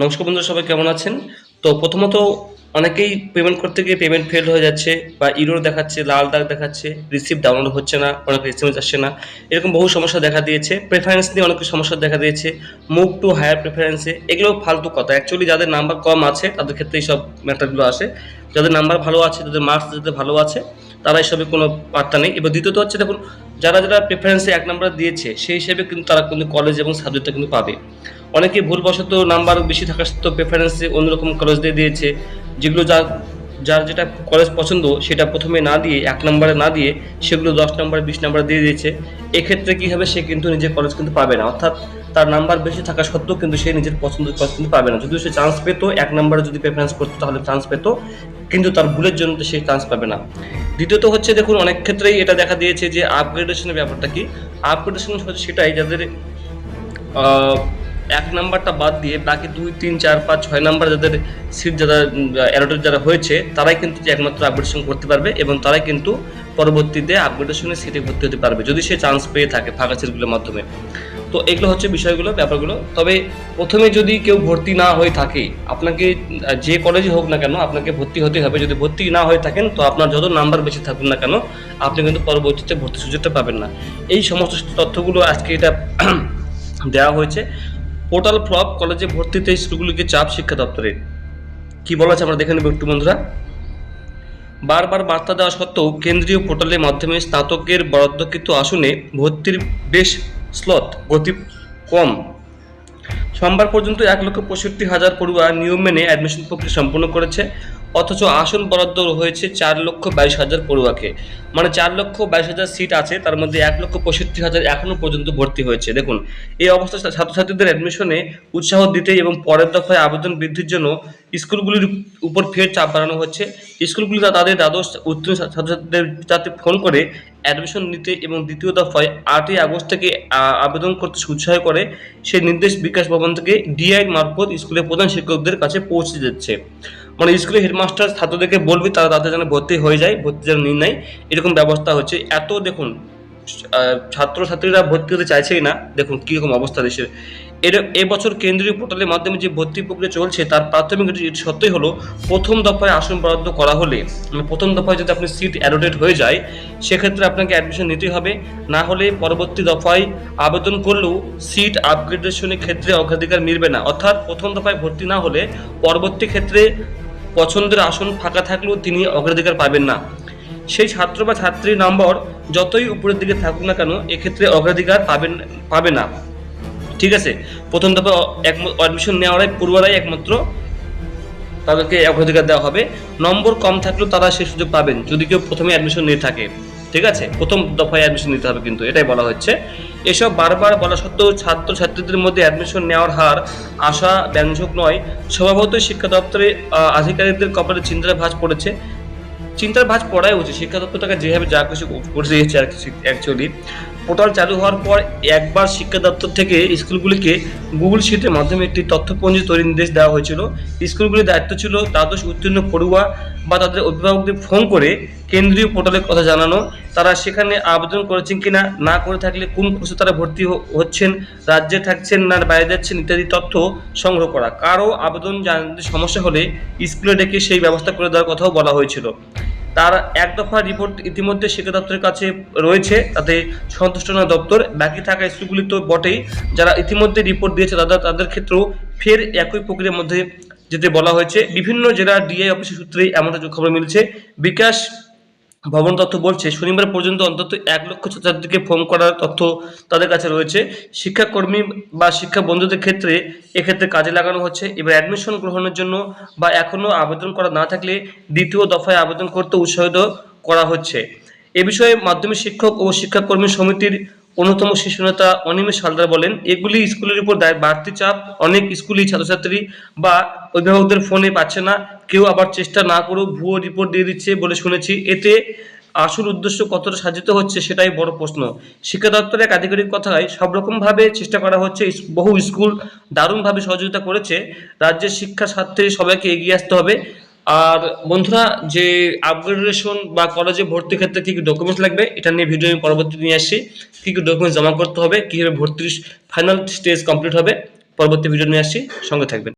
নমস্কার বন্ধুরা, সবাই কেমন আছেন? তো প্রথমত অনেকেই পেমেন্ট করতে গিয়ে পেমেন্ট ফেল হয়ে যাচ্ছে বা ইরোর দেখাচ্ছে, লাল দাগ দেখাচ্ছে রিসিভ ডাউনলোড হচ্ছে না অনেক এসএমএস আসছে না, এরকম বহু সমস্যা দেখা দিয়েছে। প্রেফারেন্স নিয়ে অনেক সমস্যা দেখা দিয়েছে মুভ টু হায়ার প্রেফারেন্সে এগুলো ফালতু কথা। অ্যাকচুয়ালি যাদের নাম্বার কম আছে, তাদের ক্ষেত্রে এইসব ম্যাটারগুলো আসে। যাদের নাম্বার ভালো আছে যাদের মার্কস যাদের ভালো আছে, তারা এসবে কোনো বার্তা নেই। এবার দ্বিতীয়ত হচ্ছে দেখুন যারা যারা প্রেফারেন্সে এক নাম্বার দিয়েছে, সেই হিসেবে কিন্তু তারা কিন্তু কলেজ এবং সাবজেক্টটা কিন্তু পাবে। অনেকে ভুলবশত নাম্বার বেশি থাকা সত্ত্বেও প্রেফারেন্সে অন্যরকম কলেজ দিয়ে দিয়েছে, যেগুলো যা, যার যেটা কলেজ পছন্দ, সেটা প্রথমে না দিয়ে, এক নম্বরে না দিয়ে, সেগুলো দশ নম্বরে বিশ নম্বরে দিয়ে দিয়েছে। এক্ষেত্রে কী হবে, সে কিন্তু নিজের কলেজ কিন্তু পাবে না। অর্থাৎ তার নাম্বার বেশি থাকা সত্ত্বেও কিন্তু সে নিজের পছন্দের কলেজ কিন্তু পাবে না। যদিও সে চান্স পেতো, এক নাম্বারে যদি প্রেফারেন্স করতো তাহলে চান্স পেতো, কিন্তু তার ভুলের জন্য সে চান্স পাবে না। দ্বিতীয়ত হচ্ছে দেখুন, অনেক ক্ষেত্রেই এটা দেখা দিয়েছে যে আপগ্রেডেশনের ব্যাপারটা কি? আপগ্রেডেশন হচ্ছে সেটাই যাদের এক নাম্বারটা বাদ দিয়ে বাকি দুই, তিন, চার, পাঁচ, ছয় নাম্বার যাদের সিট যারা অ্যালোটেড যারা হয়েছে, তারাই কিন্তু একমাত্র আপগ্রেডেশন করতে পারবে এবং তারাই কিন্তু পরবর্তীতে আপগ্রেডেশনের সিটে ভর্তি হতে পারবে, যদি সে চান্স পেয়ে থাকে ফাঁকা সিটগুলোর মাধ্যমে। তো এগুলো হচ্ছে বিষয়গুলো, ব্যাপারগুলো। তবে প্রথমে যদি কেউ ভর্তি না হয়ে থাকে, আপনাকে, যে কলেজে হোক না কেন, আপনাকে ভর্তি হতে হবে। যদি ভর্তি না হয়ে থাকেন, তো আপনার যত নাম্বার বেশি থাকুন না কেন, আপনি কিন্তু পরবর্তীতে ভর্তি সুযোগটা পাবেন না। এই সমস্ত তথ্যগুলো আজকে এটা দেওয়া হয়েছে। পোর্টাল ফ্লপ কলেজে ভর্তিতে স্কুলগুলিকে চাপ শিক্ষা দপ্তরের কি বলা আছে আমরা দেখে নেব একটু, বন্ধুরা। বারবার বার্তা দেওয়া সত্ত্বেও কেন্দ্রীয় পোর্টালের মাধ্যমে স্নাতকের বরাদ্দকৃত আসনে ভর্তির বেশ স্লট গতি কম। সোমবার পর্যন্ত এক লক্ষ পঁয়ষট্টি হাজার পড়ুয়া নিয়ম মেনে অ্যাডমিশন প্রক্রিয়া সম্পন্ন করেছে। অথচ আসন বরাদ্দ হয়েছে চার লক্ষ বাইশ হাজার পড়ুয়াকে। মানে চার লক্ষ বাইশ হাজার সিট আছে, তার মধ্যে এক লক্ষ পঁয়ষট্টি হাজার এখনও পর্যন্ত ভর্তি হয়েছে। দেখুন, এই অবস্থায় ছাত্রছাত্রীদের অ্যাডমিশনে উৎসাহ দিতে এবং পরের দফায় আবেদন বৃদ্ধির জন্য স্কুলগুলির উপর ফের চাপ বাড়ানো হচ্ছে। স্কুলগুলি তাদের দ্বাদশ, উত্তীর্ণ ছাত্রছাত্রীদের যাতে ফোন করে অ্যাডমিশন নিতে এবং দ্বিতীয় দফায় আটই আগস্ট থেকে আবেদন করতে উৎসাহ করে, সেই নির্দেশ বিকাশ ভবন থেকে ডিআই মারফত স্কুলের প্রধান শিক্ষকদের কাছে পৌঁছে যাচ্ছে মানে স্কুলের হেডমাস্টার, ছাত্রদেরকে বলবে তারা তাদের যেন ভর্তি হয়ে যায়, ভর্তি যেন নির্ণয় এরকম ব্যবস্থা হচ্ছে। এত দেখুন ছাত্রছাত্রীরা ভর্তি হতে চাইছেই না, দেখুন কীরকম অবস্থা দেশের। এর, এবছর কেন্দ্রীয় পোর্টালের মাধ্যমে যে ভর্তি প্রক্রিয়া চলছে, তার প্রাথমিক সত্যই হলো, প্রথম দফায় আসন বরাদ্দ করা হলে মানে প্রথম দফায় যদি আপনি সিট অ্যালোটেড হয়ে যায়, সেক্ষেত্রে আপনাকে অ্যাডমিশন নিতে হবে। না হলে পরবর্তী দফায় আবেদন করলেও সিট আপগ্রেডেশনের ক্ষেত্রে অগ্রাধিকার মিলবে না। অর্থাৎ প্রথম দফায় ভর্তি না হলে পরবর্তী ক্ষেত্রে পছন্দের আসন ফাঁকা থাকলেও তিনি অগ্রাধিকার পাবেন না। সেই ছাত্র বা ছাত্রীর নম্বর যতই উপরের দিকে থাকুক না কেন, এক্ষেত্রে অগ্রাধিকার পাবেন, পাবে না। ঠিক আছে? প্রথম দফা অ্যাডমিশন নেওয়ারাই পূর্বরাই একমাত্র তাদেরকে অগ্রাধিকার দেওয়া হবে। নম্বর কম থাকলেও তারা সেই সুযোগ পাবেন, যদি কেউ প্রথমে অ্যাডমিশন নিয়ে থাকে। ঠিক আছে? প্রথম দফায় অ্যাডমিশন নিতে হবে কিন্তু, এটাই বলা হচ্ছে। এসব বারবার বলা সত্ত্বেও ছাত্র ছাত্রীদের মধ্যে অ্যাডমিশন নেওয়ার হার আশা ব্যঞ্জক নয়। স্বভাবতই শিক্ষা দপ্তরে আধিকারিকদের কপালে চিন্তার ভাঁজ পড়েছে। চিন্তার ভাঁজ পড়াই উচিত। শিক্ষা দপ্তরটাকে যেভাবে যা কিছু করে দিয়েছে আর অ্যাকচুয়ালি পোর্টাল চালু হওয়ার পর একবার শিক্ষা দপ্তর থেকে স্কুলগুলিকে গুগল শিটের মাধ্যমে একটি তথ্যপঞ্জি তৈরির নির্দেশ দেওয়া হয়েছিল। স্কুলগুলির দায়িত্ব ছিল দ্বাদশ, উত্তীর্ণ, পড়ুয়া বা তাদের অভিভাবকদের ফোন করে কেন্দ্রীয় পোর্টালের কথা জানানো, তারা সেখানে আবেদন করেছেন কিনা, না করে থাকলে কোন কোর্সে তারা ভর্তি হচ্ছেন, রাজ্যে থাকছেন না, বাইরে যাচ্ছেন ইত্যাদি তথ্য সংগ্রহ করা। কারও আবেদন জানাতে সমস্যা হলে স্কুলে ডেকে সেই ব্যবস্থা করে দেওয়ার কথাও বলা হয়েছিল। তার এক দফা রিপোর্ট ইতিমধ্যে শিক্ষা দপ্তরের কাছে রয়েছে। তাতে সন্তুষ্ট নয় দপ্তর, বাকি থাকা স্কুলগুলি তো বটেই। যারা ইতিমধ্যে রিপোর্ট দিয়েছে, তাদের তাদের ক্ষেত্রেও ফের একই প্রক্রিয়ার মধ্যে যেতে বলা হয়েছে। বিভিন্ন জেলা ডিআই অফিসের সূত্রে এমনটা খবর মিলছে। বিকাশ ভবন তথ্য বলছে, শনিবার পর্যন্ত অন্তত এক লক্ষ ছাত্রছাত্রীকে ফোন করার তথ্য তাদের কাছে রয়েছে। শিক্ষাকর্মী বা শিক্ষা বন্ধুদের ক্ষেত্রে এক্ষেত্রে কাজে লাগানো হচ্ছে। এবার অ্যাডমিশন গ্রহণের জন্য বা এখনও আবেদন করা না থাকলে দ্বিতীয় দফায় আবেদন করতে উৎসাহিত করা হচ্ছে। এ বিষয়ে মাধ্যমিক শিক্ষক ও শিক্ষাকর্মী সমিতির অন্যতম শীর্ষ নেতা অনিমেষ হালদার বলেন, এগুলি স্কুলের উপর দায়, বাড়তি চাপ, অনেক স্কুলই ছাত্রছাত্রী বা অভিভাবকদের ফোনে পাচ্ছে না। কেউ আবার চেষ্টা না করেও ভুয়ো রিপোর্ট দিয়ে দিচ্ছে বলে শুনেছি। এতে আসল উদ্দেশ্য কতটা সাজিত হচ্ছে সেটাই বড় প্রশ্ন। শিক্ষা দপ্তরের আধিকারিক কথায় সব রকমভাবে চেষ্টা করা হচ্ছে বহু স্কুল দারুণভাবে সহযোগিতা করেছে। রাজ্যের শিক্ষা স্বার্থে সবাইকে এগিয়ে আসতে হবে। আর বন্ধুরা, যে আপগ্রেডেশন বা কলেজে ভর্তির ক্ষেত্রে কী কী ডকুমেন্টস লাগবে, এটা নিয়ে ভিডিও আমি পরবর্তী নিয়ে আসছি। কী কী ডকুমেন্টস জমা করতে হবে, কীভাবে ভর্তির ফাইনাল স্টেজ কমপ্লিট হবে, পরবর্তী ভিডিও নিয়ে আসছি। সঙ্গে থাকবেন।